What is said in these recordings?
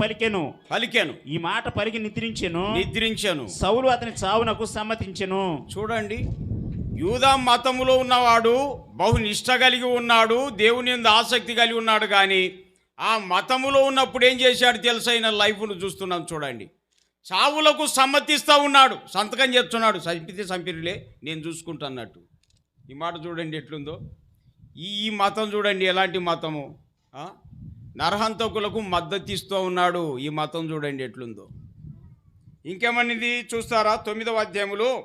పలికెను. పలికాను. ఈ మాట పలికి నిద్రించెను. నిద్రించాను. సౌలు అతని చావునకు సమ్మతించెను. చూడండి. యూదా మతములో ఉన్నవాడు బహు నిష్ట కలిగి ఉన్నాడు దేవుని యందు ఆసక్తి కలిగి ఉన్నాడు కానీ ఆ మతములో ఉన్నప్పుడు ఏం చేశాడు తెలుసైన లైఫ్ను చూస్తున్నాం చూడండి. చావులకు సమ్మతిస్తూ ఉన్నాడు. సంతకం చేస్తున్నాడు. చంపితే చంపిరిలే నేను చూసుకుంటున్నట్టు ఈ మాట చూడండి ఎట్లుందో. ఈ మతం చూడండి ఎలాంటి మతము? నరహంతకులకు మద్దతు ఇస్తూ ఉన్నాడు ఈ మతం చూడండి ఎట్లుందో. ఇంకేమనిది చూస్తారా? తొమ్మిదవ అధ్యాయములో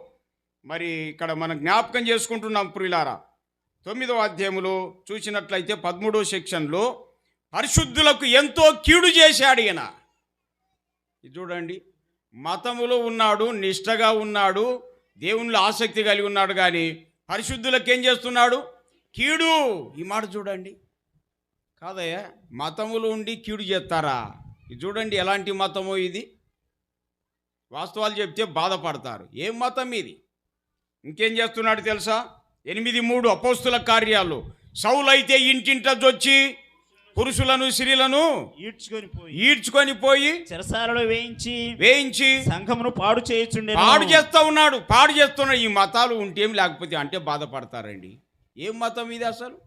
మరి ఇక్కడ మనం జ్ఞాపకం చేసుకుంటున్నాం పురిలారా తొమ్మిదవ అధ్యాయములో చూసినట్లయితే పదమూడవ సెక్షన్లో పరిశుద్ధులకు ఎంతో కీడు చేశాడు ఈయన. చూడండి. మతములో ఉన్నాడు నిష్టగా ఉన్నాడు దేవునిలో ఆసక్తి కలిగి ఉన్నాడు కానీ పరిశుద్ధులకు ఏం చేస్తున్నాడు? కీడు. ఈ మాట చూడండి. కాదయ్యా మతములు ఉండి కీడు చేస్తారా? ఇది చూడండి ఎలాంటి మతమో ఇది. వాస్తవాలు చెప్తే బాధపడతారు. ఏం మతం ఇది? ఇంకేం చేస్తున్నాడు తెలుసా? ఎనిమిది మూడు అపోస్తుల కార్యాలు. సౌలైతే ఇంటింట జొచ్చి పురుషులను స్త్రీలను ఈడ్చుకొని పోయి ఈడ్చుకొని పోయి చెరసాలలో వేయించి వేయించి సంఘమును పాడు చేయుచుండే పాడు చేస్తూ ఉన్నాడు. పాడు చేస్తున్నాడు ఈ మతాలు ఉంటేం లేకపోతే అంటే బాధపడతారండి. ఏం మతం ఇది అసలు?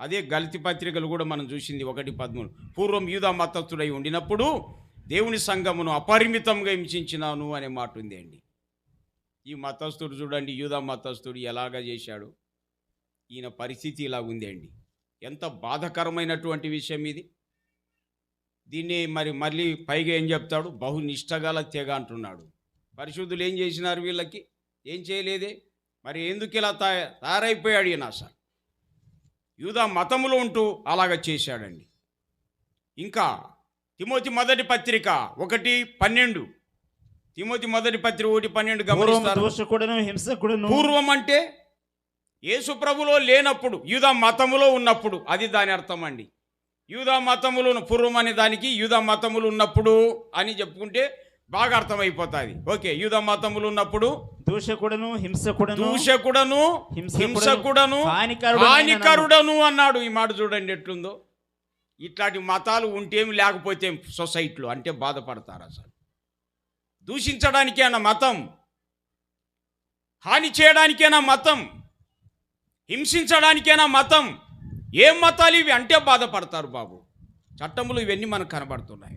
అదే గలితి పత్రికలు కూడా మనం చూసింది ఒకటి పద్మూడు. పూర్వం యూదా మతస్థుడై ఉండినప్పుడు దేవుని సంఘమును అపరిమితంగా హింసించినాను అనే మాట ఉంది అండి. ఈ మతస్థుడు చూడండి యూదా మతస్థుడు ఎలాగా చేశాడు? ఈయన పరిస్థితి ఇలా ఉంది అండి. ఎంత బాధకరమైనటువంటి విషయం ఇది. దీన్ని మరి మళ్ళీ పైగా ఏం చెప్తాడు? బహు నిష్టగల తెగ అంటున్నాడు. పరిశుద్ధులు ఏం చేసినారు వీళ్ళకి? ఏం చేయలేదే? మరి ఎందుకు ఇలా తయారైపోయాడు ఈయన అసలు యూదా మతములో ఉంటూ అలాగ చేశాడండి. ఇంకా తిమోతి మొదటి పత్రిక ఒకటి పన్నెండు. తిమోతి మొదటి పత్రిక ఒకటి పన్నెండు పూర్వం గమనిస్తారు? దోషకుడును హింసకుడును. పూర్వం అంటే యేసు ప్రభులో లేనప్పుడు యూదా మతములో ఉన్నప్పుడు అది దాని అర్థం అండి యూదా మతములు ఉన్న- పూర్వం అనే దానికి యూదా మతములు ఉన్నప్పుడు అని చెప్పుకుంటే బాగా అర్థమైపోతుంది. ఓకే యూదా మతములు ఉన్నప్పుడు దూషకుడును హింసకుడును దూషకుడను హింసకుడను, హానికరుడను అన్నాడు. ఈ మాట చూడండి ఎట్లుందో. ఇట్లాంటి మతాలు ఉంటేమి లేకపోతే సొసైటీలో అంటే బాధపడతారు అసలు దూషించడానికేనా మతం? హాని చేయడానికేనా మతం? హింసించడానికేనా మతం? ఏం మతాలు ఇవి? అంటే బాధపడతారు బాబు. చట్టములు ఇవన్నీ మనకు కనబడుతున్నాయి.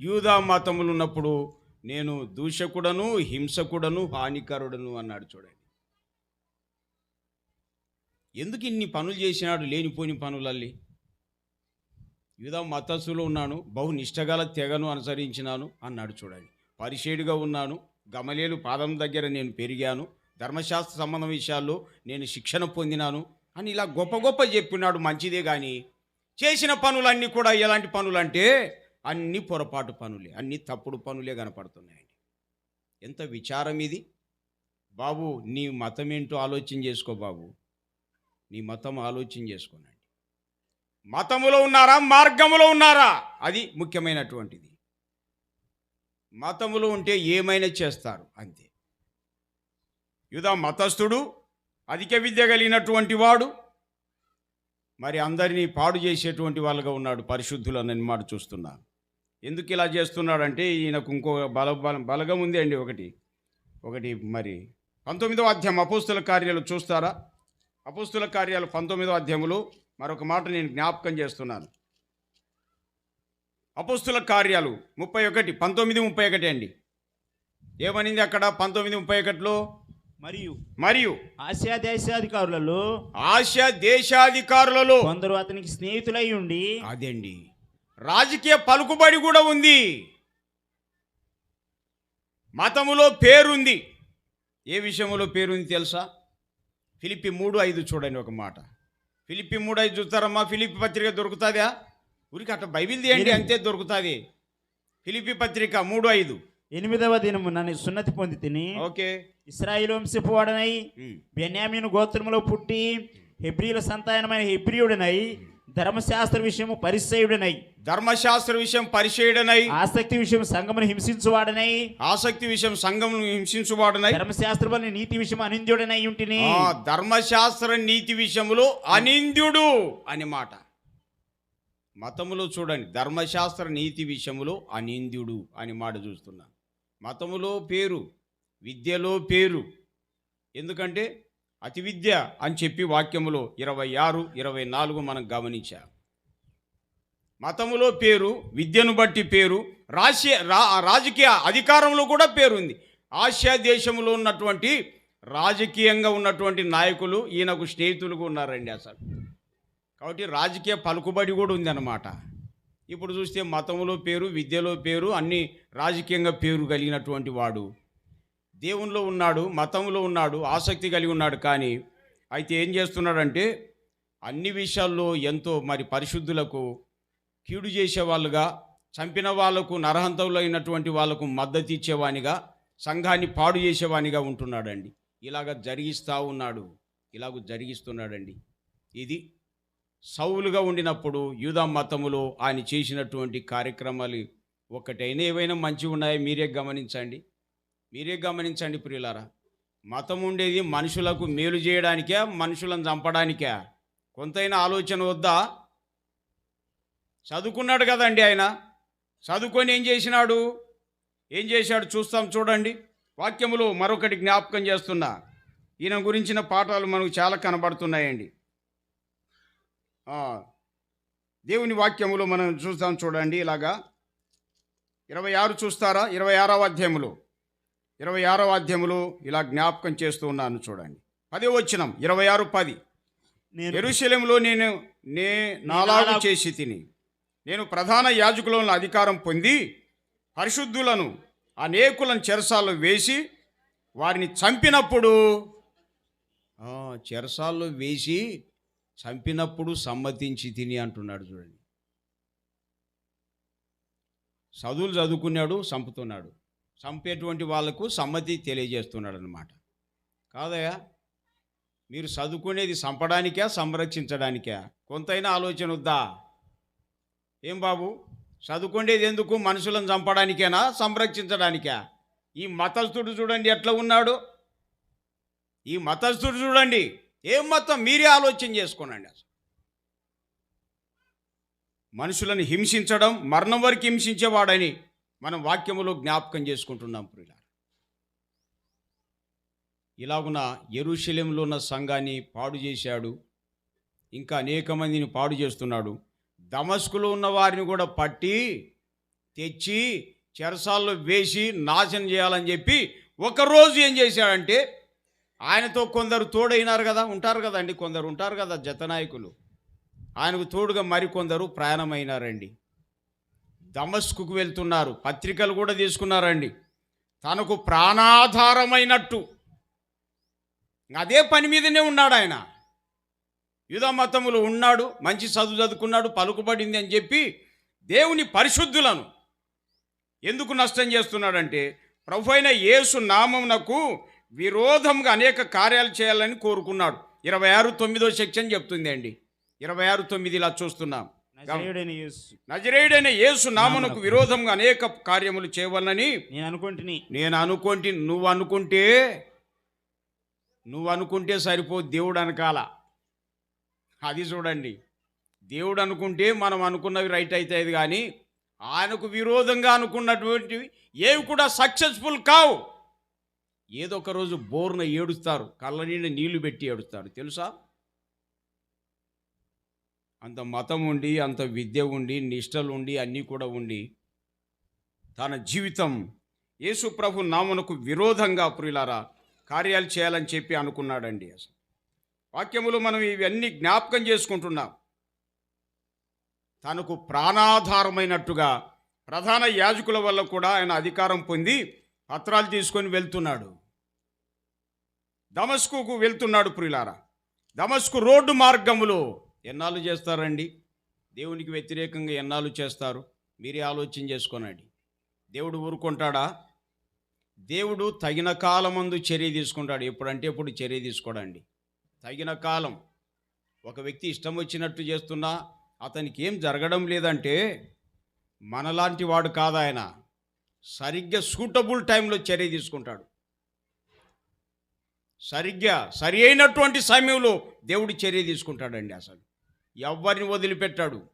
యూదా మతములు ఉన్నప్పుడు నేను దూషకుడను హింసకుడను హానికరుడను అన్నాడు చూడండి. ఎందుకు ఇన్ని పనులు చేసినాడు లేనిపోని పనులల్లి? యూదా మతస్సులో ఉన్నాను బహు నిష్టగల తెగను అనుసరించినాను అన్నాడు చూడండి. పరిషేడుగా ఉన్నాను గమలేలు పాదం దగ్గర నేను పెరిగాను ధర్మశాస్త్ర సంబంధ విషయాల్లో నేను శిక్షణ పొందినాను అని ఇలా గొప్ప గొప్ప చెప్పినాడు మంచిదే కానీ చేసిన పనులన్నీ కూడా ఎలాంటి పనులంటే అన్ని పొరపాటు పనులే అన్ని తప్పుడు పనులే కనపడుతున్నాయండి. ఎంత విచారం ఇది? బాబు నీ మతం ఏంటో ఆలోచన చేసుకో బాబు. నీ మతం ఆలోచన చేసుకోనండి. మతములో ఉన్నారా? మార్గములో ఉన్నారా? అది ముఖ్యమైనటువంటిది. మతములో ఉంటే ఏమైనా చేస్తారు అంతే. యుధ మతస్థుడు అధిక విద్య కలిగినటువంటి వాడు మరి అందరినీ పాడు చేసేటువంటి వాళ్ళగా ఉన్నాడు పరిశుద్ధులు అన్నమాట మాట ఎందుకు ఇలా చేస్తున్నాడంటే ఈయనకు ఇంకో బల బల- బలగం ఉంది అండి ఒకటి. ఒకటి మరి పంతొమ్మిదవ అధ్యాయం అపోస్తుల కార్యాలు చూస్తారా? అపోస్తుల కార్యాలు పంతొమ్మిదవ అధ్యాయములు మరొక మాట నేను జ్ఞాపకం చేస్తున్నాను. అపోస్తుల కార్యాలు ముప్పై ఒకటి పంతొమ్మిది ముప్పై ఒకటి అండి. ఏమనింది అక్కడ పంతొమ్మిది ముప్పై ఒకటిలో? మరియు మరియు ఆసియా దేశాధికారులలో ఆసియా దేశాధికారులలో కొందరు అతనికి స్నేహితులై ఉండి అదండి. రాజకీయ పలుకుబడి కూడా ఉంది. మతములో పేరుంది. ఏ విషయంలో పేరుంది తెలుసా? ఫిలిపి మూడు ఐదు చూడండి ఒక మాట. ఫిలిపి మూడు ఐదు చూస్తారమ్మా. ఫిలిపి పత్రిక దొరుకుతుందా? ఊరికి అట్లా బైబిల్ తీయండి అంతే దొరుకుతుంది. ఫిలిపి పత్రిక మూడు ఐదు. ఎనిమిదవ దినము నన్ను సున్నతి పొంది తిని ఓకే. ఇస్రాయిల్ వంశపు వాడనై. బెన్యామీను గోత్రములో పుట్టి హెబ్రియుల సంతానమైన హెబ్రియుడనై ధర్మశాస్త్ర విషయము పరిచయుడనై. ధర్మశాస్త్ర విషయం పరిచయుడనై. ఆసక్తి విషయం సంగమును హింసించువాడనై. ఆసక్తి విషయం సంఘం హింసించువాడనై. ధర్మశాస్త్ర వలన నీతి విషయం అనింద్యుడనై ఉంటిని. ఆ, ధర్మశాస్త్ర నీతి విషయములో అనింద్యుడు అని మాట. మతములో చూడండి ధర్మశాస్త్ర నీతి విషయములో అనింద్యుడు అని మాట చూస్తున్నా మతములో పేరు విద్యలో పేరు. ఎందుకంటే అతి విద్య అని చెప్పి వాక్యములో ఇరవై ఆరు ఇరవై నాలుగు మనం గమనించాం. మతములో పేరు విద్యను బట్టి పేరు రాష్ట్రీయ రా రాజకీయ అధికారంలో కూడా పేరుంది. ఆసియా దేశంలో ఉన్నటువంటి రాజకీయంగా ఉన్నటువంటి నాయకులు ఈయనకు స్నేహితులుగా ఉన్నారండి అసలు. కాబట్టి రాజకీయ పలుకుబడి కూడా ఉందన్నమాట. ఇప్పుడు చూస్తే మతములో పేరు విద్యలో పేరు అన్ని రాజకీయంగా పేరు కలిగినటువంటి వాడు. దేవునిలో ఉన్నాడు మతంలో ఉన్నాడు ఆసక్తి కలిగి ఉన్నాడు కానీ అయితే ఏం చేస్తున్నాడంటే అన్ని విషయాల్లో ఎంతో మరి పరిశుద్ధులకు కీడు చేసేవాళ్ళుగా చంపిన వాళ్ళకు నరహంతవులైనటువంటి వాళ్ళకు మద్దతు ఇచ్చేవానిగా సంఘాన్ని పాడు చేసేవానిగా ఉంటున్నాడండి. ఇలాగ జరిగిస్తూ ఉన్నాడు ఇలాగ జరిగిస్తున్నాడండి. ఇది సౌలుగా ఉండినప్పుడు యూదా మతములో ఆయన చేసినటువంటి కార్యక్రమాలు ఒకటైనా ఏవైనా మంచి ఉన్నాయో మీరే గమనించండి. మీరే గమనించండి ప్రియులారా మతం ఉండేది మనుషులకు మేలు చేయడానికే మనుషులను చంపడానికే. కొంతైనా ఆలోచన వద్దా చదువుకున్నాడు కదండి ఆయన. చదువుకొని ఏం చేసినాడు? ఏం చేశాడు? చూస్తాం చూడండి. వాక్యములో మరొకటి జ్ఞాపకం చేస్తున్నా. ఈయన గురించిన పాఠాలు మనకు చాలా కనబడుతున్నాయండి. దేవుని వాక్యములో మనం చూస్తాం చూడండి ఇలాగా. ఇరవై ఆరు చూస్తారా? ఇరవై ఆరవ అధ్యాయములో. ఇరవై ఆరవ అధ్యాయములో ఇలా జ్ఞాపకం చేస్తూ ఉన్నాను చూడండి. పదే వచ్చినం ఇరవై ఆరు పది. ఎరుశలేంలో నేను నే నాలాగు చేసి తిని నేను ప్రధాన యాజకులను అధికారం పొంది పరిశుద్ధులను అనేకులను చెరసాల్లో వేసి వారిని చంపినప్పుడు ఆ, చెరసాల్లో వేసి చంపినప్పుడు సమ్మతించి తిని అంటున్నాడు చూడండి. చదువులు చదువుకున్నాడు చంపుతున్నాడు. చంపేటువంటి వాళ్ళకు సమ్మతి తెలియజేస్తున్నాడు అనమాట కాదయా మీరు చదువుకునేది చంపడానికా సంరక్షించడానికా? కొంతైనా ఆలోచన వద్దా? ఏం బాబు? చదువుకునేది ఎందుకు మనుషులను చంపడానికేనా సంరక్షించడానికా? ఈ మతస్థుడు చూడండి ఎట్లా ఉన్నాడు. ఈ మతస్థుడు చూడండి ఏం మతం మీరే ఆలోచన చేసుకోనండి అసలు. మనుషులను హింసించడం మరణం వరకు హింసించేవాడని మనం వాక్యములో జ్ఞాపకం చేసుకుంటున్నాం ప్రియుల ఇలాగున ఎరుశల్యంలో ఉన్న సంఘాన్ని పాడు చేశాడు. ఇంకా అనేక మందిని పాడు చేస్తున్నాడు. దమస్కులో ఉన్న వారిని కూడా పట్టి తెచ్చి చెరసాల్లో వేసి నాశనం చేయాలని చెప్పి ఒకరోజు ఏం చేశాడంటే ఆయనతో కొందరు తోడైనారు కదా ఉంటారు కదండి కొందరు ఉంటారు కదా జతనాయకులు ఆయనకు తోడుగా మరికొందరు ప్రయాణమైనారండి. దమస్కుకు వెళ్తున్నారు. పత్రికలు కూడా తీసుకున్నారండి. తనకు ప్రాణాధారమైనట్టు. అదే పని మీదనే ఉన్నాడు ఆయన. యుధ ఉన్నాడు మంచి చదువు చదువుకున్నాడు పలుకుబడింది అని చెప్పి దేవుని పరిశుద్ధులను ఎందుకు నష్టం చేస్తున్నాడంటే ప్రభు అయిన యేసు నామమునకు విరోధంగా అనేక కార్యాలు చేయాలని కోరుకున్నాడు. ఇరవై ఆరు తొమ్మిదో సెక్షన్ చెప్తుంది అండి ఇరవై ఆరు తొమ్మిది ఇలా చూస్తున్నాం. నజరేయుడైన యేసు నామమునకు విరోధంగా అనేక కార్యములు చేయవలనని నేను అనుకుంటుని. నేను అనుకుంటే నువ్వు అనుకుంటే నువ్వు అనుకుంటే సరిపో దేవుడు అనకాల. అది చూడండి. దేవుడు అనుకుంటే మనం అనుకున్నవి రైట్ అవుతాయి కానీ ఆయనకు విరోధంగా అనుకున్నటువంటివి ఏవి కూడా సక్సెస్ఫుల్ కావు. ఏదో ఒక రోజు బోర్న ఏడుస్తారు కళ్ళ నీళ్ళు పెట్టి ఏడుస్తారు. తెలుసా? అంత మతం ఉండి అంత విద్య ఉండి నిష్టలు ఉండి అన్నీ కూడా ఉండి తన జీవితం యేసు ప్రభు నామునకు విరోధంగా ప్రియులారా కార్యాలు చేయాలని చెప్పి అనుకున్నాడండి అసలు. వాక్యములు మనం ఇవన్నీ జ్ఞాపకం చేసుకుంటున్నాం. తనకు ప్రాణాధారమైనట్టుగా ప్రధాన యాజకుల వల్ల కూడా ఆయన అధికారం పొంది పత్రాలు తీసుకొని వెళ్తున్నాడు. దమస్కుకు వెళ్తున్నాడు ప్రియులారా. దమస్కు రోడ్డు మార్గములో ఎన్నాళ్ళు చేస్తారండి? దేవునికి వ్యతిరేకంగా ఎన్నాళ్ళు చేస్తారు? మీరే ఆలోచన చేసుకోనండి. దేవుడు ఊరుకుంటాడా? దేవుడు తగిన కాలం ముందు చర్య తీసుకుంటాడు. ఎప్పుడంటే ఇప్పుడు చర్య తీసుకోడండి. తగిన కాలం. ఒక వ్యక్తి ఇష్టం వచ్చినట్టు చేస్తున్నా అతనికి ఏం జరగడం లేదంటే మనలాంటి వాడు కాదాయన సరిగ్గా సూటబుల్ టైంలో చర్య తీసుకుంటాడు. సరిగ్గా సరి అయినటువంటి సమయంలో దేవుడు చర్య తీసుకుంటాడండి అసలు. ఎవరిని వదిలిపెట్టాడు.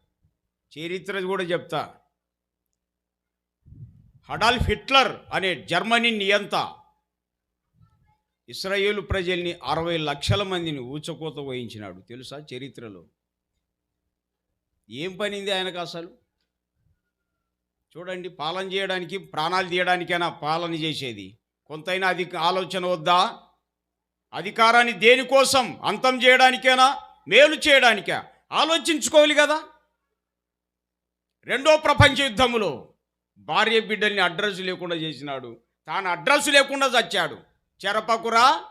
చరిత్ర కూడా చెప్తా. హడాల్ఫ్ హిట్లర్ అనే జర్మనీ నియంత ఇస్రాయేల్ ప్రజల్ని అరవై లక్షల మందిని ఊచకోత వహించినాడు. తెలుసా చరిత్రలో? ఏం పనింది ఆయనకు అసలు? చూడండి పాలన చేయడానికి ప్రాణాలు తీయడానికైనా పాలన చేసేది. కొంతైనా అది ఆలోచన వద్దా? అధికారాన్ని దేనికోసం? అంతం చేయడానికైనా? మేలు చేయడానికా? ఆలోచించుకోవాలి కదా. రెండో ప్రపంచ యుద్ధంలో భార్య బిడ్డల్ని అడ్రస్ లేకుండా చేసినాడు. తాను అడ్రస్ లేకుండా చచ్చాడు. చెరపకురా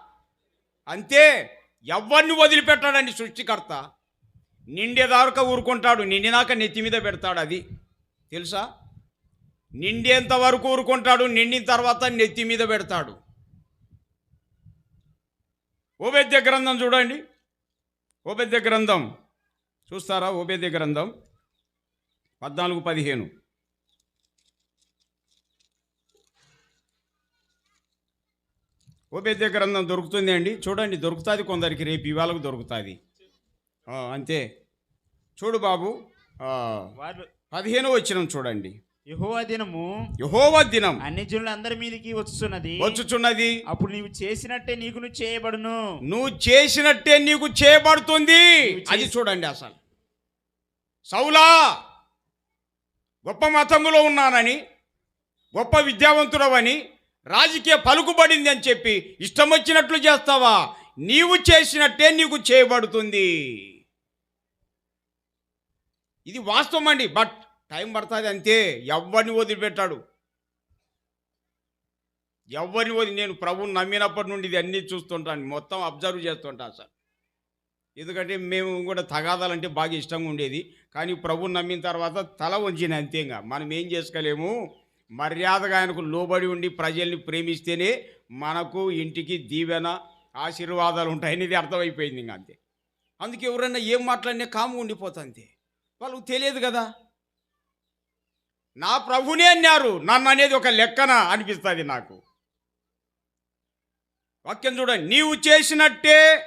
అంతే ఎవరిని వదిలిపెట్టాడండి సృష్టికర్త? నిండేదాకా ఊరుకుంటాడు నిండినాక నెత్తి మీద పెడతాడు అది. తెలుసా? నిండేంత వరకు ఊరుకుంటాడు నిండిన తర్వాత నెత్తి మీద పెడతాడు. ఓబెద్య గ్రంథం చూడండి. ఓబెద్య గ్రంథం. చూస్తారా? ఓబెద్య గ్రంథం పద్నాలుగు పదిహేను. ఓబెద్య గ్రంథం దొరుకుతుంది అండి. చూడండి దొరుకుతుంది కొందరికి రేపు ఇవాళకు దొరుకుతుంది. అంతే. చూడు బాబు పదిహేను వచ్చిన చూడండి. యెహోవా దినము యహోవ దినం అన్ని జనులందరి మీదకి వచ్చుచున్నది. వచ్చుచున్నది. అప్పుడు నీవు చేసినట్టే నీకును చేయబడును. నువ్వు చేసినట్టే నీకు చేయబడుతుంది. నువ్వు అది చూడండి అసలు. సౌలా గొప్ప మతములో ఉన్నానని గొప్ప విద్యావంతుడవని రాజకీయ పలుకుబడింది అని చెప్పి ఇష్టం వచ్చినట్లు చేస్తావా? నీవు చేసినట్టే నీకు చేయబడుతుంది. ఇది వాస్తవం అండి. బట్ టైం పడుతుంది అంతే ఎవరిని వదిలిపెట్టాడు? ఎవరిని వదిలి నేను ప్రభుని నమ్మినప్పటి నుండి ఇది అన్నీ చూస్తుంటాను మొత్తం అబ్జర్వ్ చేస్తుంటాను సార్. ఎందుకంటే మేము కూడా తగాదాలంటే బాగా ఇష్టంగా ఉండేది. కానీ ప్రభుని నమ్మిన తర్వాత తల వంచిన అంతేగా మనం ఏం చేసుకోలేము? మర్యాదగా ఆయనకు లోబడి ఉండి ప్రజల్ని ప్రేమిస్తేనే మనకు ఇంటికి దీవెన ఆశీర్వాదాలు ఉంటాయని అర్థమైపోయింది ఇంకా అంతే. అందుకే ఎవరైనా ఏం మాట్లాడినా కాము ఉండిపోతా అంతే వాళ్ళకు తెలియదు కదా. నా ప్రభునే అన్నారు. నన్ను అనేది ఒక లెక్కన అనిపిస్తుంది నాకు. వాక్యం చూడండి. నీవు చేసినట్టే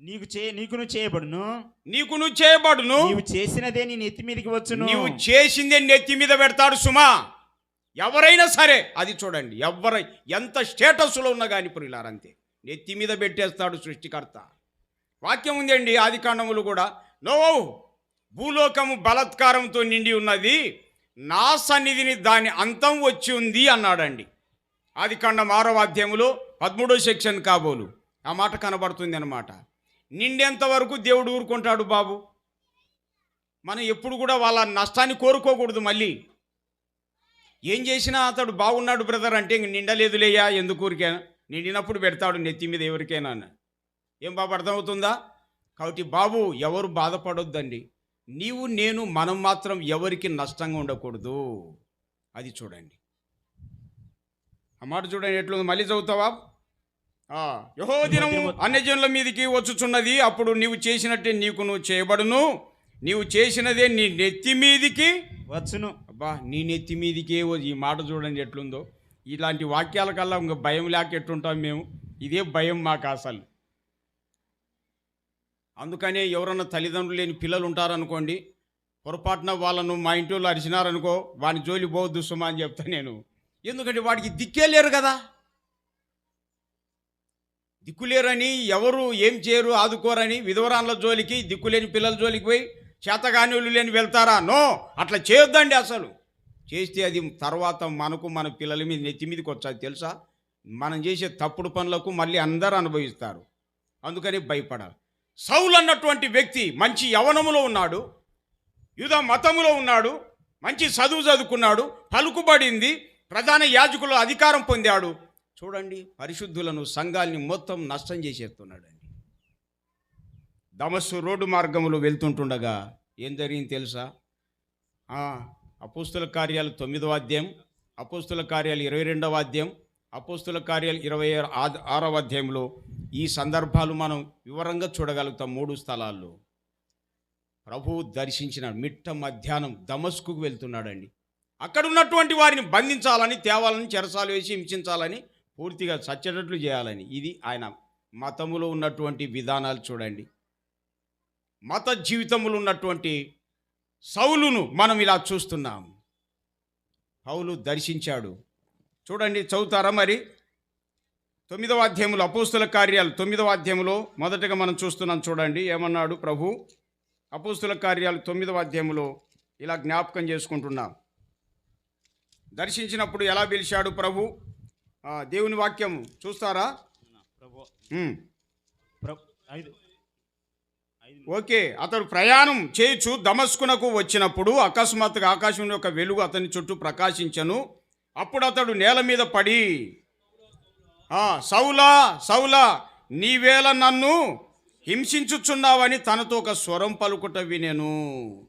నీకు చే నీకును చేయబడును. నీకు నువ్వు చేయబడును. నీవు చేసినదే నీ నెత్తి మీదకి వచ్చును. నీవు చేసిందే నెత్తి మీద పెడతాడు సుమా. ఎవరైనా సరే అది చూడండి. ఎవరై ఎంత స్టేటస్లో ఉన్నా కానీ పురిలారంతే నెత్తి మీద పెట్టేస్తాడు సృష్టికర్త. వాక్యం ఉందండి ఆది కాండములు కూడా. నో భూలోకము బలత్కారంతో నిండి ఉన్నది. నా సన్నిధిని దాని అంతం వచ్చి ఉంది అన్నాడండి. ఆది కాండం ఆరవ అధ్యాయంలో పదమూడో సెక్షన్ కాబోలు. ఆ మాట కనబడుతుంది అనమాట నిండేంత వరకు దేవుడు ఊరుకుంటాడు బాబు? మనం ఎప్పుడు కూడా వాళ్ళ నష్టాన్ని కోరుకోకూడదు మళ్ళీ. ఏం చేసినా అతడు బాగున్నాడు బ్రదర్ అంటే ఇంక నిండలేదులేయా? ఎందుకు ఊరికే? నిండినప్పుడు పెడతాడు నెత్తి మీద ఎవరికైనా ఏం బాబు అర్థమవుతుందా? కాబట్టి బాబు ఎవరు బాధపడొద్దండి. నీవు నేను మనం మాత్రం ఎవరికి నష్టంగా ఉండకూడదు. అది చూడండి. ఆ మాట చూడండి ఎట్లుంది? మళ్ళీ చదువుతావా? ఆ, యెహోవా దినము అన్యజనుల మీదికి వచ్చుచున్నది. అప్పుడు నీవు చేసినట్టే నీకు నువ్వు చేయబడును. నీవు చేసినదే నీ నెత్తి మీదికి వచ్చును. అబ్బా నీ నెత్తి మీదికే ఈ మాట చూడండి ఎట్లుందో. ఇలాంటి వాక్యాల కల్లా ఇంక భయం లేక ఎట్టుంటాం మేము? ఇదే భయం మాకు అసలు. అందుకనే ఎవరన్నా తల్లిదండ్రులు లేని పిల్లలు ఉంటారనుకోండి పొరపాటున వాళ్ళను మా ఇంటి వాళ్ళు అరిచినారనుకో వాని జోలి పోవద్దు సుమా అని చెప్తాను నేను. ఎందుకంటే వాడికి దిక్కే లేరు కదా. దిక్కులేరని ఎవరు ఏం చేయరు ఆదుకోరని విధవరాన్ల జోలికి దిక్కులేని పిల్లల జోలికి పోయి చేతగానిళ్ళు లేని వెళ్తారా? నో! అట్లా చేయొద్దండి అసలు. చేస్తే అది తర్వాత మనకు మన పిల్లల మీద నెత్తి మీదకి వచ్చాది తెలుసా? మనం చేసే తప్పుడు పనులకు మళ్ళీ అందరూ అనుభవిస్తారు. అందుకని భయపడాలి. సౌల్ అన్నటువంటి వ్యక్తి మంచి యవనములో ఉన్నాడు యుధ మతములో ఉన్నాడు మంచి చదువు చదువుకున్నాడు పలుకుబడింది ప్రధాన యాజకుల అధికారం పొందాడు. చూడండి పరిశుద్ధులను సంఘాల్ని మొత్తం నష్టం చేసేస్తున్నాడండి. దమస్సు రోడ్డు మార్గంలో వెళ్తుంటుండగా ఏం జరిగింది తెలుసా? అపోస్తుల కార్యాలు తొమ్మిదవ అధ్యాయం అపోస్తుల కార్యాలు ఇరవై రెండవ అధ్యాయం అపోస్తుల కార్యాలు ఇరవై ఆరు- ఆరవ అధ్యాయంలో ఈ సందర్భాలు మనం వివరంగా చూడగలుగుతాం మూడు స్థలాల్లో. ప్రభువు దర్శించిన మిట్ట మధ్యాహ్నం దమస్కుకు వెళ్తున్నాడండి. అక్కడ ఉన్నటువంటి వారిని బంధించాలని తేవాలని చెరసాలు వేసి హింసించాలని పూర్తిగా చచ్చేటట్లు చేయాలని. ఇది ఆయన మతములో ఉన్నటువంటి విధానాలు చూడండి. మత జీవితములు ఉన్నటువంటి సౌలును మనం ఇలా చూస్తున్నాం. పౌలు దర్శించాడు. చూడండి చదువుతారా మరి? తొమ్మిదవ అధ్యాయంలో అపోస్తుల కార్యాలు తొమ్మిదవ అధ్యాయంలో మొదటగా మనం చూస్తున్నాం చూడండి ఏమన్నాడు ప్రభు? అపోస్తుల కార్యాలు తొమ్మిదవ అధ్యాయంలో ఇలా జ్ఞాపకం చేసుకుంటున్నాం. దర్శించినప్పుడు ఎలా పిలిచాడు ప్రభు? దేవుని వాక్యం చూస్తారా? ఓకే అతడు ప్రయాణం చేయుచు దమస్కునకు వచ్చినప్పుడు అకస్మాత్తుగా ఆకాశం యొక్క వెలుగు అతని చుట్టూ ప్రకాశించను. అప్పుడు అతడు నేల మీద పడి సౌలా సౌలా నీవేళ నన్ను హింసించుచున్నావని తనతో ఒక స్వరం పలుకుట వినెను.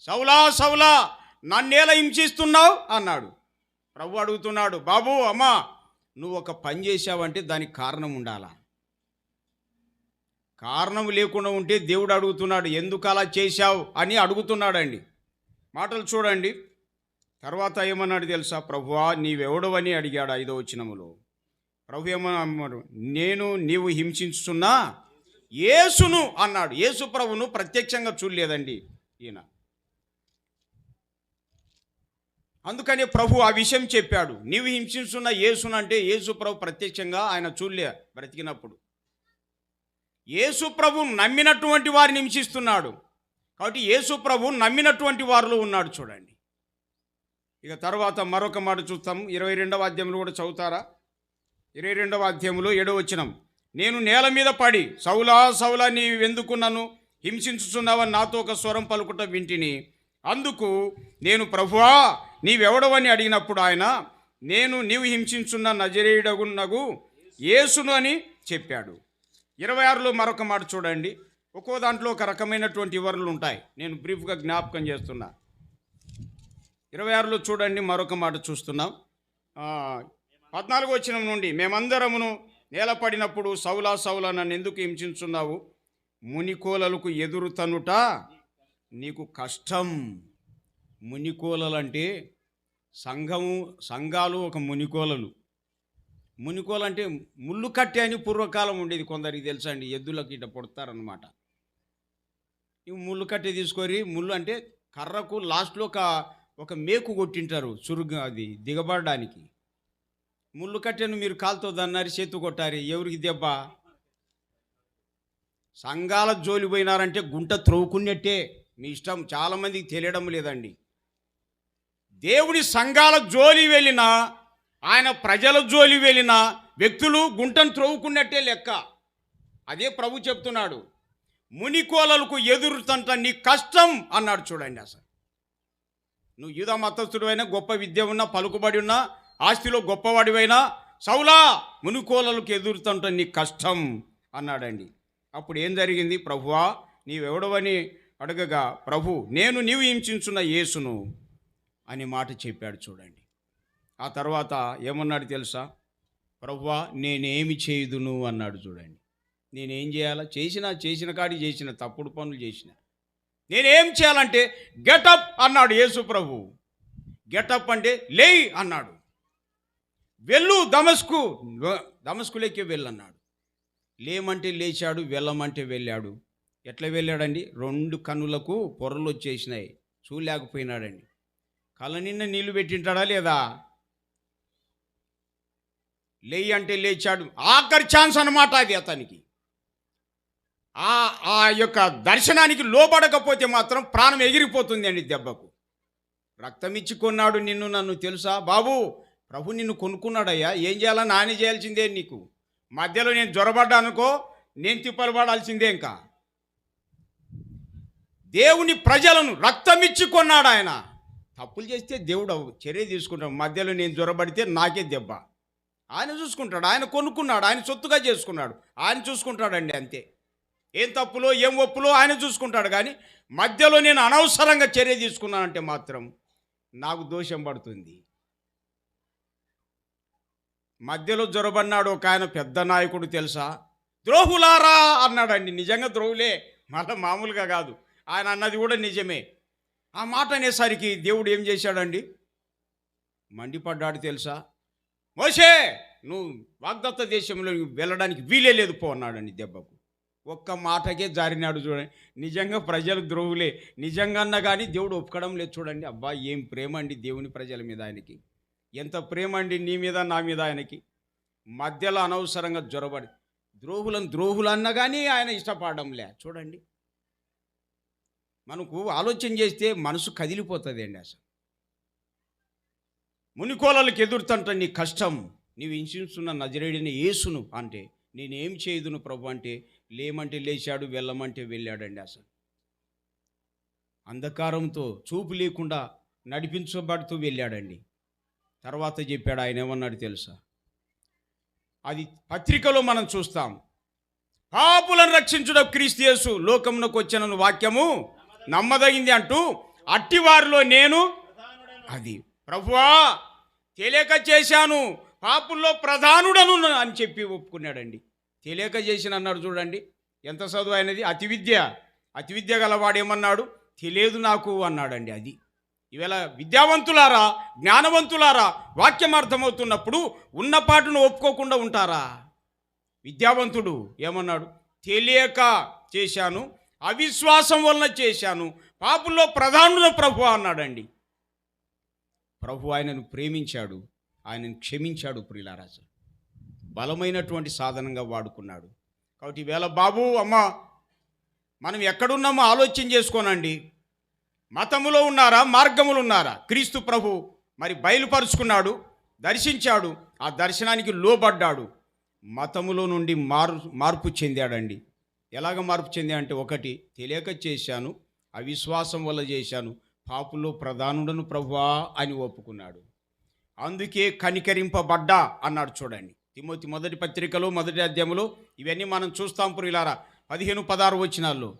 సౌలా సౌలా నన్నేల హింసిస్తున్నావు? అన్నాడు. ప్రభు అడుగుతున్నాడు బాబు అమ్మా నువ్వు ఒక పని చేశావంటే దానికి కారణం ఉండాలా? కారణం లేకుండా ఉంటే దేవుడు అడుగుతున్నాడు ఎందుకు అలా చేశావు? అని అడుగుతున్నాడండి. మాటలు చూడండి. తర్వాత ఏమన్నాడు తెలుసా? ప్రభువా నీవెవడవని అడిగాడు ఐదో వచనములో. ప్రభు ఏమన్నాడు? నేను నీవు హింసించుతున్నా యేసును అన్నాడు. యేసు ప్రభును ప్రత్యక్షంగా చూడలేదండి ఈయన. అందుకని ప్రభు ఆ విషయం చెప్పాడు. నీవు హింసిస్తున్న యేసును అంటే యేసు ప్రభు ప్రత్యక్షంగా ఆయన చూడలే బ్రతికినప్పుడు. యేసు ప్రభు నమ్మినటువంటి వారిని హింసిస్తున్నాడు. కాబట్టి యేసు ప్రభు నమ్మినటువంటి వారిలో ఉన్నాడు చూడండి. ఇక తర్వాత మరొక మాట చూస్తాం. ఇరవై రెండవ అధ్యాయంలో కూడా చదువుతారా? ఇరవై రెండవ అధ్యాయంలో ఏడో వచ్చినం నేను నేల మీద పడి సౌలా సౌలా నీవెందుకు నన్ను హింసించుచున్నావని నాతో ఒక స్వరం పలుకుట వింటిని. అందుకు నేను ప్రభువా నీవెవడవని అడిగినప్పుడు ఆయన నేను నీవు హింసించున్న నజరేయుడగున్నగు యేసును అని చెప్పాడు. ఇరవై ఆరులో మరొక మాట చూడండి. ఒక్కో దాంట్లో ఒక రకమైనటువంటి వివరణలు ఉంటాయి. నేను బ్రీఫ్గా జ్ఞాపకం చేస్తున్నా. ఇరవై ఆరులో చూడండి మరొక మాట చూస్తున్నాం. పద్నాలుగు వచ్చిన నుండి మేమందరమును నేలపడినప్పుడు సౌలా సౌలా నన్ను ఎందుకు హింసించున్నావు? మునికోలలకు ఎదురు తనుట నీకు కష్టం. మునికోలలు అంటే సంఘము సంఘాలు ఒక మునికోలలు. మునికోలు అంటే ముళ్ళు కట్టె అని పూర్వకాలం ఉండేది కొందరికి తెలుసా అండి ఎద్దులకు ఇట్లా పొడతారనమాట ఇవి ముళ్ళు కట్టె తీసుకొని ముళ్ళు అంటే కర్రకు లాస్ట్లో ఒక ఒక మేకు కొట్టింటారు చురుగ్గా అది దిగబడడానికి. ముళ్ళు కట్టెను మీరు కాలుతో దన్నారు చేతు కొట్టారు ఎవరికి దెబ్బ? సంఘాల జోలి పోయినారంటే గుంట త్రవ్వుకున్నట్టే మీ ఇష్టం చాలామందికి తెలియడం లేదండి. దేవుడి సంఘాల జోలి వెళ్ళినా ఆయన ప్రజల జోలి వెళ్ళిన వ్యక్తులు గుంటను త్రవ్వుకున్నట్టే లెక్క. అదే ప్రభు చెప్తున్నాడు మునికోలలకు ఎదురుతంట నీ కష్టం అన్నాడు చూడండి అసలు. నువ్వు యూద మతస్థుడివైనా గొప్ప విద్య ఉన్నా పలుకుబడి ఉన్నా ఆస్తిలో గొప్పవాడివైనా సౌలా మునికోలలకు ఎదురుతంట నీ కష్టం అన్నాడండి. అప్పుడు ఏం జరిగింది? ప్రభువా నీవెవడవని అడగగా ప్రభు నేను నీవు హింసించున్న యేసును అని మాట చెప్పాడు చూడండి. ఆ తర్వాత ఏమన్నాడు తెలుసా? ప్రభువా నేనేమి చేయుదును అన్నాడు చూడండి. నేనేం చేయాలా? చేసిన చేసిన కాడి చేసిన తప్పుడు పనులు చేసిన. నేనేం చేయాలంటే గెటప్ అన్నాడు యేసు ప్రభు. గెటప్ అంటే లేయ్ అన్నాడు. వెళ్ళు దమస్కు దమస్కులేకే వెళ్ళన్నాడు. లేమంటే లేచాడు వెళ్ళమంటే వెళ్ళాడు. ఎట్లా వెళ్ళాడండి? రెండు కన్నులకు పొరలు వచ్చేసినాయి. చూడలేకపోయినాడండి. కళ్ళ నిన్న నీళ్ళు పెట్టింటాడా లేదా? లేయి అంటే లేచాడు. ఆఖరి ఛాన్స్ అనమాట అది అతనికి. ఆ ఆ యొక్క దర్శనానికి లోపడకపోతే మాత్రం ప్రాణం ఎగిరిపోతుంది అండి దెబ్బకు. రక్తం ఇచ్చి కొన్నాడు నిన్ను నన్ను తెలుసా? బాబు ప్రభు నిన్ను కొనుక్కున్నాడయ్యా. ఏం చేయాలని నాని చేయాల్సిందే నీకు. మధ్యలో నేను జ్వరపడ్డానుకో నేను తిప్పలు పడాల్సిందే ఇంకా. దేవుని ప్రజలను రక్తం ఇచ్చి కొన్నాడు ఆయన. తప్పులు చేస్తే దేవుడు చర్య తీసుకుంటాడు. మధ్యలో నేను జ్వరబడితే నాకే దెబ్బ. ఆయన చూసుకుంటాడు. ఆయన కొనుక్కున్నాడు. ఆయన సొత్తుగా చేసుకున్నాడు. ఆయన చూసుకుంటాడండి అంతే. ఏం తప్పులో ఏం ఒప్పులో ఆయన చూసుకుంటాడు కానీ మధ్యలో నేను అనవసరంగా చర్య తీసుకున్నానంటే మాత్రం నాకు దోషం పడుతుంది. మధ్యలో జొరబన్నాడు ఒక ఆయన పెద్ద నాయకుడు తెలుసా? ద్రోహులారా అన్నాడండి. నిజంగా ద్రోహులే? మళ్ళీ మామూలుగా కాదు. ఆయన అన్నది కూడా నిజమే. ఆ మాట అనేసరికి దేవుడు ఏం చేశాడండి? మండిపడ్డాడు తెలుసా? మోసే నువ్వు వాగ్దత్త దేశంలో వెళ్ళడానికి వీలే లేదు పో అన్నాడండి దెబ్బకు. ఒక్క మాటకే జారినాడు చూడండి. నిజంగా ప్రజలు ద్రోవులే నిజంగా అన్నా కానీ దేవుడు ఒప్పుకోవడం లేదు చూడండి. అబ్బా ఏం ప్రేమ అండి దేవుని ప్రజల మీద ఆయనకి. ఎంత ప్రేమ అండి నీ మీద నా మీద ఆయనకి. మధ్యలో అనవసరంగా జ్వరబడి ద్రోహులను ద్రోహులు అన్నా కానీ ఆయన ఇష్టపడడం లే. చూడండి. మనకు ఆలోచన చేస్తే మనసు కదిలిపోతుంది అండి అసలు. మునికోలలకు ఎదురుతంట నీ కష్టం. నీవు హింసిస్తున్న నజరేడిని యేసును అంటే నేనేం చేయదును ప్రభు అంటే లేమంటే లేచాడు వెళ్ళమంటే వెళ్ళాడండి అసలు. అంధకారంతో చూపు లేకుండా నడిపించబడుతూ వెళ్ళాడండి. తర్వాత చెప్పాడు ఆయన ఏమన్నాడు తెలుసా? అది పత్రికలో మనం చూస్తాం. పాపులను రక్షించడం క్రీస్తు యేసు లోకమునకు వచ్చిన వాక్యము నమ్మదగింది అంటూ అట్టివారిలో నేను అది. ప్రభువా తెలియక చేశాను. పాపుల్లో ప్రధానుడను అని చెప్పి ఒప్పుకున్నాడండి. తెలియక చేసిన అన్నాడు చూడండి. ఎంత చదువు అయినది అతి విద్య. అతి విద్య గలవాడు ఏమన్నాడు? తెలియదు నాకు అన్నాడండి అది. ఇవాళ విద్యావంతులారా జ్ఞానవంతులారా వాక్యం అర్థమవుతున్నప్పుడు ఉన్న పాటను ఒప్పుకోకుండా ఉంటారా? విద్యావంతుడు ఏమన్నాడు? తెలియక చేశాను అవిశ్వాసం వలన చేశాను పాపుల్లో ప్రధానుల ప్రభు అన్నాడండి. ప్రభు ఆయనను ప్రేమించాడు ఆయనను క్షమించాడు ప్రియులారాజు బలమైనటువంటి సాధనంగా వాడుకున్నాడు. కాబట్టి ఈవేళ బాబు అమ్మ మనం ఎక్కడున్నామో ఆలోచన చేసుకోనండి. మతములో ఉన్నారా మార్గములు ఉన్నారా? క్రీస్తు ప్రభు మరి బయలుపరుచుకున్నాడు దర్శించాడు ఆ దర్శనానికి లోబడ్డాడు. మతములో నుండి మారు మార్పు చెందాడండి. ఎలాగ మార్పు చెందా అంటే ఒకటి తెలియక చేశాను అవిశ్వాసం వల్ల చేశాను పాపులో ప్రధానుడను ప్రభువా అని ఒప్పుకున్నాడు. అందుకే కనికరింపబడ్డా అన్నాడు చూడండి. తిమోతి మొదటి పత్రికలు మొదటి అధ్యాయంలో ఇవన్నీ మనం చూస్తాం పురిలారా పదిహేను పదహారు వచ్చినాల్లో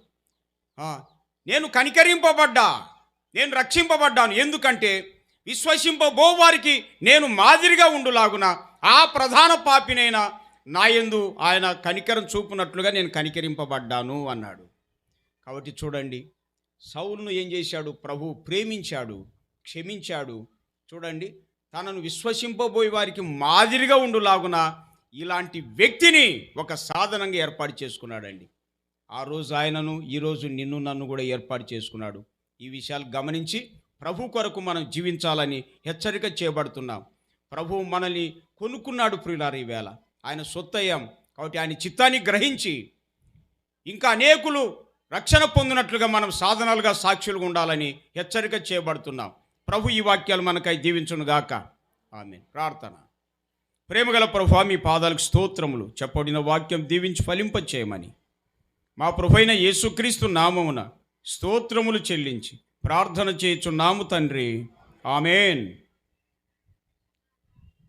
నేను కనికరింపబడ్డా నేను రక్షింపబడ్డాను. ఎందుకంటే విశ్వసింపబో వారికి నేను మాదిరిగా ఉండులాగున ఆ ప్రధాన పాపినైన నా యందు ఆయన కనికరం చూపునట్లుగా నేను కనికరింపబడ్డాను అన్నాడు. కాబట్టి చూడండి సౌలును ఏం చేశాడు? ప్రభు ప్రేమించాడు క్షమించాడు. చూడండి తనను విశ్వసింపబోయే వారికి మాదిరిగా ఉండులాగున ఇలాంటి వ్యక్తిని ఒక సాధనంగా ఏర్పాటు చేసుకున్నాడండి. ఆ రోజు ఆయనను ఈరోజు నిన్ను నన్ను కూడా ఏర్పాటు చేసుకున్నాడు. ఈ విషయాలు గమనించి ప్రభు కొరకు మనం జీవించాలని హెచ్చరిక చేయబడుతున్నాం. ప్రభు మనల్ని కొనుక్కున్నాడు ప్రియులారు ఈవేళ ఆయన సొత్తయ్యాం కాబట్టి ఆయన చిత్తాన్ని గ్రహించి ఇంకా అనేకులు రక్షణ పొందినట్లుగా మనం సాధనాలుగా సాక్షులుగా ఉండాలని హెచ్చరిక చేయబడుతున్నాం. ప్రభు ఈ వాక్యాలు మనకై దీవించును గాక. ఆమె ప్రార్థన. ప్రేమగల ప్రభు మీ పాదాలకు స్తోత్రములు. చెప్పబడిన వాక్యం దీవించి ఫలింపచేయమని మా ప్రభైన యేసుక్రీస్తు నామమున స్తోత్రములు చెల్లించి ప్రార్థన చేయుచున్నాము తండ్రి. ఆమెన్.